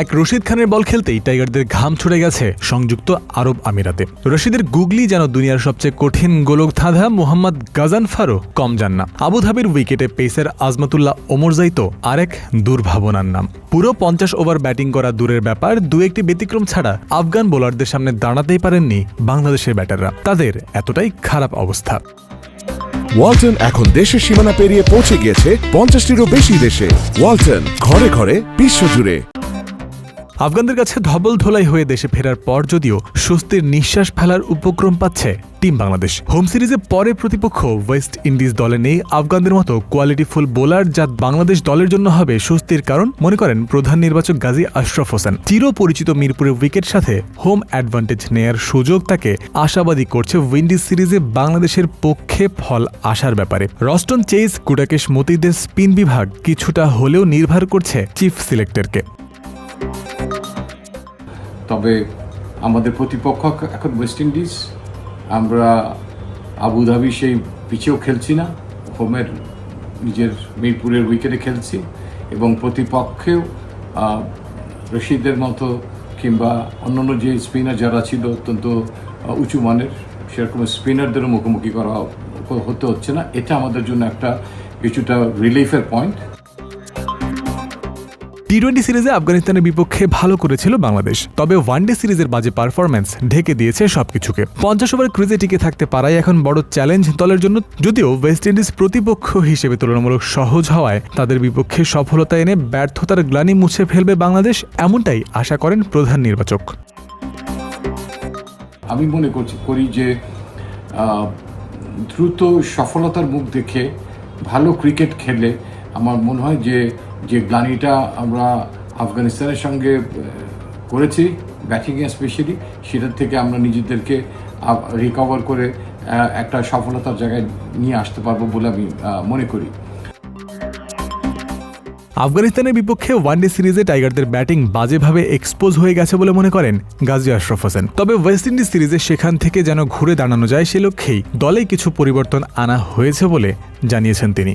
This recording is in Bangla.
এক রশিদ খানের বল খেলতেই টাইগারদের ঘাম ছুটে গেছে সংযুক্ত আরব আমিরাতে। রশিদের গুগলি যেন দুনিয়ার সবচেয়ে কঠিন গোলক ধাঁধা মোহাম্মদ গাজানফারও কম যান না। আবুধাবির উইকেটে পেসার আজমাতুল্লাহ ওমরজাই তো আরেক দুর্ভাবনার নাম। পুরো পঞ্চাশ ওভার ব্যাটিং করা দূরের ব্যাপার দু একটি ব্যতিক্রম ছাড়া আফগান বোলারদের সামনে দাঁড়াতেই পারেননি বাংলাদেশের ব্যাটাররা। তাদের এতটাই খারাপ অবস্থা। ওয়ালটন এখন দেশের সীমানা পেরিয়ে পৌঁছে গিয়েছে পঞ্চাশটিরও বেশি দেশে। ওয়ালটন ঘরে ঘরে বিশ্বজুড়ে। আফগানদের কাছে ধবল ধোলাই হয়ে দেশে ফেরার পর যদিও স্বস্তির নিঃশ্বাস ফেলার উপক্রম পাচ্ছে টিম বাংলাদেশ। হোম সিরিজে পরে প্রতিপক্ষ ওয়েস্ট ইন্ডিজ দলে নেই আফগানদের মতো কোয়ালিটিফুল বোলার যা বাংলাদেশ দলের জন্য হবে স্বস্তির কারণ, মনে করেন প্রধান নির্বাচক গাজী আশরাফ হোসেন। চির পরিচিত মিরপুরের উইকেট সাথে হোম অ্যাডভান্টেজ নেয়ার সুযোগ তাকে আশাবাদী করছে উইন্ডিজ সিরিজে বাংলাদেশের পক্ষে ফল আসার ব্যাপারে। রস্টন চেইস কুডাকেশ মতিদের স্পিন বিভাগ কিছুটা হলেও নির্ভর করছে চিফ সিলেক্টরকে। তবে আমাদের প্রতিপক্ষ এখন ওয়েস্ট ইন্ডিজ আমরা আবুধাবি সেই পিচেও খেলছি না, হোমের নিজের মিরপুরের উইকেটে খেলছি এবং প্রতিপক্ষেও রশিদের মতো কিংবা অন্যান্য যে স্পিনার যারা ছিল অত্যন্ত উঁচু মানের, সেরকম স্পিনারদেরও মুখোমুখি করা হতে হচ্ছে না। এটা আমাদের জন্য একটা কিছুটা রিলিফের পয়েন্ট টি টোয়েন্টি সিরিজে আফগানিস্তানের বিপক্ষে ভালো করেছিল বাংলাদেশ, তবে ওয়ানডে সিরিজের বাজে পারফরম্যান্স ঢেকে দিয়েছে সবকিছুকে। পঞ্চাশ ওভার ক্রিজে টিকে থাকতে পারাই এখন বড় চ্যালেঞ্জ দলের জন্য, যদিও ওয়েস্ট ইন্ডিজ প্রতিপক্ষ হিসেবে তুলনামূলক সহজ হওয়ায় তাদের বিপক্ষে সফলতা এনে ব্যর্থতার গ্লানি মুছে ফেলবে বাংলাদেশ, এমনটাই আশা করেন প্রধান নির্বাচক। আমি মনে করছি করি যে দ্রুত সফলতার মুখ দেখে ভালো ক্রিকেট খেলে আমার মনে হয় যে যে গ্লানিটা আমরা আফগানিস্তানের সঙ্গে করেছি ব্যাটিংয়ে স্পেশালি সেটার থেকে আমরা নিজেদেরকে রিকভার করে একটা সফলতার জায়গায় নিয়ে আসতে পারব বলে আমি মনে করি। আফগানিস্তানের বিপক্ষে ওয়ানডে সিরিজে টাইগারদের ব্যাটিং বাজেভাবে এক্সপোজ হয়ে গেছে বলে মনে করেন গাজী আশরফ হোসেন। তবে ওয়েস্ট ইন্ডিজ সিরিজে সেখান থেকে যেন ঘুরে দাঁড়ানো যায় সে লক্ষ্যেই দলে কিছু পরিবর্তন আনা হয়েছে বলে জানিয়েছেন তিনি।